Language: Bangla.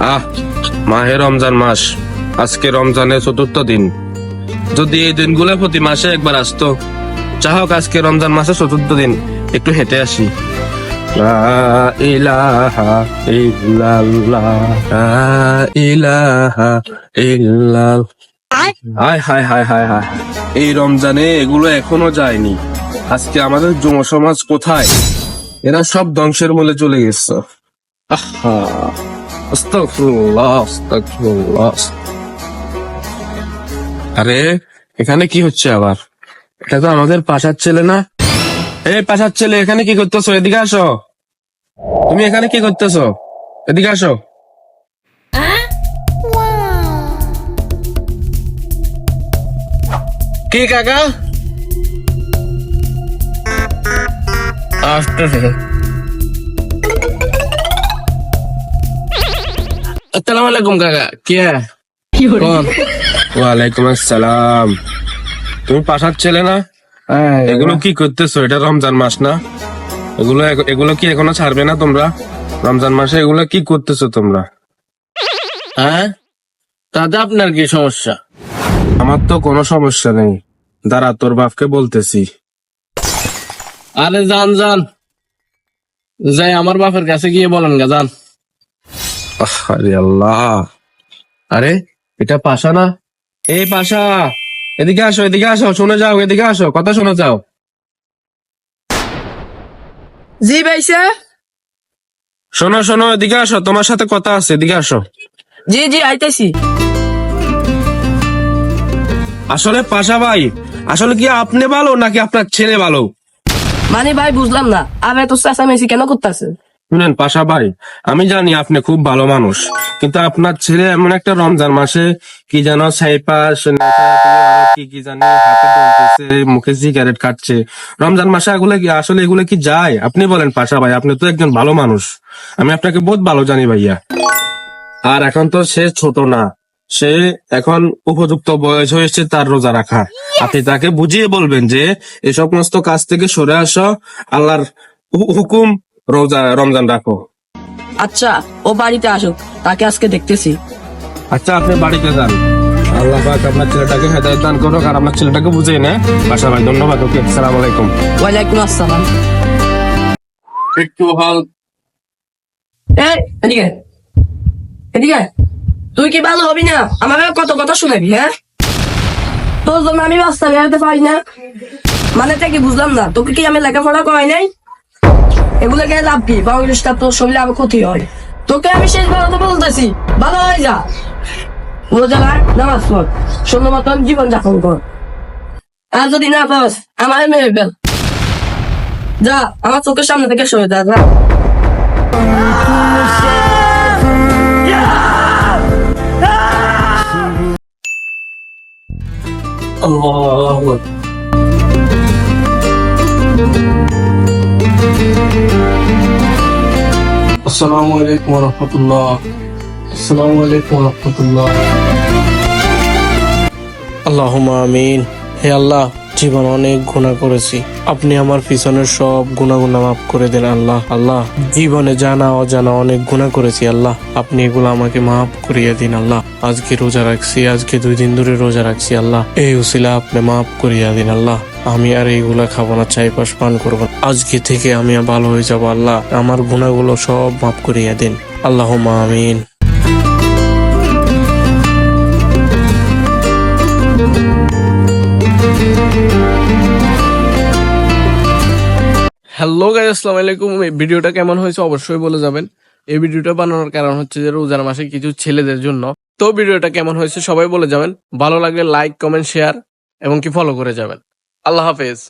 আহ মাহে রমজান মাস। আজকে রমজানের চতুর্থ দিন। যদি এই দিনগুলো প্রতি মাসে একবার আসতো যা হোক আজকে রমজান মাসের চতুর্থ দিন একটু হেঁটে আসি। ইলাহা ইল্লাল্লাহ, ইলাহা ইল্লাল্লাহ। হায় হায় হায় হায় হায়। এই রমজানে এগুলো এখনও যায়নি। আজকে আমাদের যুব সমাজ কোথায়? এরা সব ধ্বংসের মূলে চলে গেছে। আহা। আরে, এখানে কি হচ্ছে আবার? এটা তো আমাদের পাশার ছেলে না? এই পাশার ছেলে, এখানে কি করতেছো? এদিকে আসো। তুমি এখানে কি করতেছো? এদিকে আসো। কি কাকা? আফটার আসসালামু আলাইকুম কাকা। কে? কোন? ওয়ালাইকুম আসসালাম। তুমি পাশার ছেলে না? এগুলো কি করতেছো? এটা রমজান মাস না? এগুলো এগুলো কি এখনও ছাড়বে না তোমরা? রমজান মাসে এগুলো কি করতেছো তোমরা? হ্যাঁ? তাতে আপনার কি সমস্যা? আমার তো কোনো সমস্যা নেই। দাঁড়া তোর বাপকে বলতেছি। আরে যান যান। যাই আমার বাপের কাছে গিয়ে বলেন গা যান। আরে আল্লাহ। আরে এটা পাশা না? এই পাশা এদিকে আসো এদিকে আসো শুনে যাও এদিকে আসো কথা শোনা যাও। জি ভাইসা শোনো শোনো এদিকে আসো তোমার সাথে কথা আছে এদিকে আসো। জি জি আইতেছি। আসলে পাশা ভাই আসলে কি আপনি ভালো নাকি আপনার ছেলে ভালো? মানে ভাই বুঝলাম না। তো চেঁচামেচি কেন করতেছে? শুনেন পাশা ভাই, আমি জানি আপনি খুব ভালো মানুষ, কিন্তু আপনার ছেলে এমন একটা রমজান মাসে কি যেন সাইপাস কি কি জানি হাতে মুখে সিগারেট খাচ্ছে। রমজান মাসে এগুলো কি, আসলে এগুলো কি যায়? আপনি বলেন পাশা ভাই, আপনি তো একজন ভালো মানুষ। আমি আপনাকে বহুত ভালো জানি ভাইয়া। আর এখন তো সে ছোট না, সে এখন উপযুক্ত বয়স হয়েছে তার রোজা রাখা। আপনি তাকে বুঝিয়ে বলবেন যে এই সমস্ত কাজ থেকে সরে আসো, আল্লাহর হুকুম রোজা রমজান রাখো। আচ্ছা ও বাড়িতে আসুক তাকে আজকে দেখতেছি। আচ্ছা আপনি বাড়িতে যান। আল্লাহ পাক আপনার ছেলেটাকে হেদায়ত দান করুক আর আপনার ছেলেটাকে বুঝিয়ে নে বাসা ভাই ধন্যবাদ ওকে সালাম আলাইকুম। ওয়ালাইকুম আসসালাম। একটু হাল এই এদিকে। এদিকে। তুই কি ভালো হবি না? আমাকে কত কথা শুনাবি হ্যাঁ? তোর জন্য আমি রাস্তা বেরোতে পারি না। মানে তা কি বুঝলাম না? তোকে কি আমি লেখাপড়া করাই নাই? এগুলো কে লাভ কি? বাংলাদেশটা তোর শরীরে আবার ক্ষতি হয়। তোকে আমি শেষ বেরোতে বলতেছি, ভালো হয়ে যা। রোজা রাখ, নামাজ পড়। সুন্দর মতন জীবন যাপন কর। আর যদি না পাস, আমার মেরে ফেল। যা, আমার চোখের সামনে থেকে সরে যা যা। আল্লাহু আসসালামু আলাইকুম রহমতুল্লাহ। আসসালামু আলাইকুম রহমতুল্লাহ। আল্লাহুম্মা আমিন। হে আল্লাহ, জীবন অনেক গুণা করেছি। আপনি আমার পিছনের সব গুণা গুণা মাফ করে দেন আল্লাহ। আল্লাহ, জীবনে জানা অজানা অনেক গুণা করেছি আল্লাহ। আপনি এগুলো আমাকে মাফ করিয়ে দিন আল্লাহ। আজকে রোজা রাখছি, আজকে দুই দিন ধরে রোজা রাখছি আল্লাহ। এই উসিলা আপনি মাফ করিয়া দিন আল্লাহ। আমি আর এইগুলা খাব না চাই পাশ পান করব আজকে থেকে আমি ভালো হয়ে যাব, আল্লাহ। আমার গুণাগুলো সব মাফ করিয়া দিন। আল্লাহ আমিন। হ্যালো গাইজ আসসালামু আলাইকুম। এই ভিডিওটা কেমন হয়েছে অবশ্যই বলে যাবেন। এই ভিডিওটা বানানোর কারণ হচ্ছে যে রোজার মাসে কিছু ছেলেদের জন্য। তো ভিডিওটা কেমন হয়েছে সবাই বলে যাবেন। ভালো লাগলে লাইক কমেন্ট শেয়ার এবং কি ফলো করে যাবেন। আল্লাহ হাফেজ।